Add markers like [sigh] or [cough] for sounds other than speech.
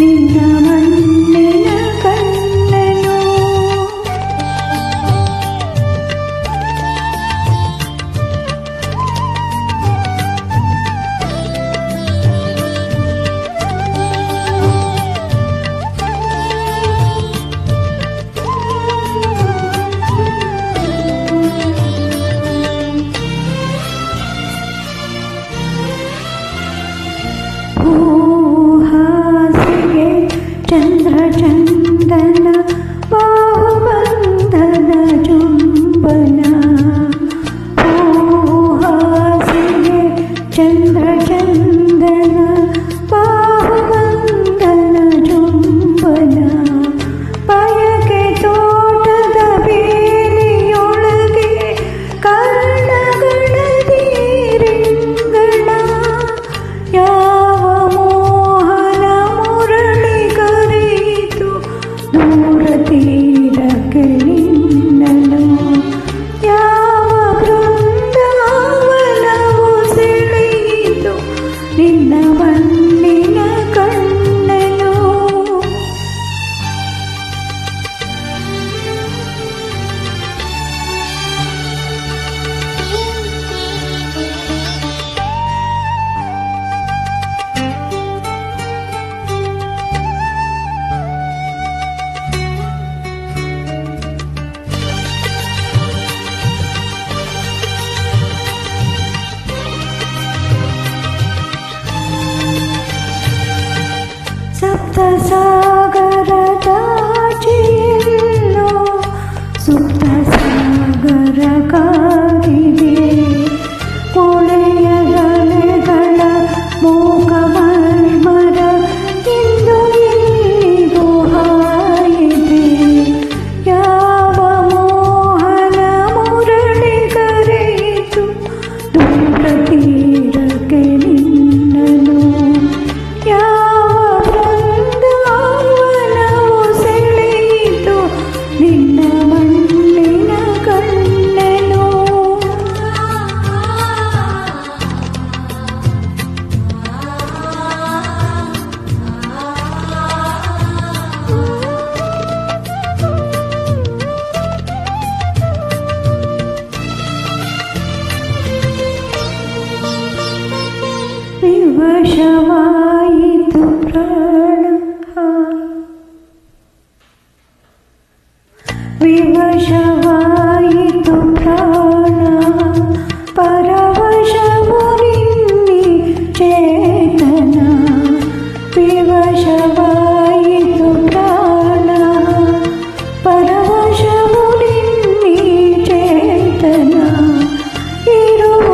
నిన్న Thank you. Nothing [laughs] ಶ್ರವಾಯಿತು ಪ್ರಾಣ ವಿವಶವಾಯಿತು ಪ್ರಾಣ ಪರವಶವು ನಿನ್ನಿ ಚೇತನ ವಿವಶವಾಯಿತು ಪ್ರಾಣ ಪರವಶವು ನಿನ್ನಿ ಚೇತನ ಇರುವ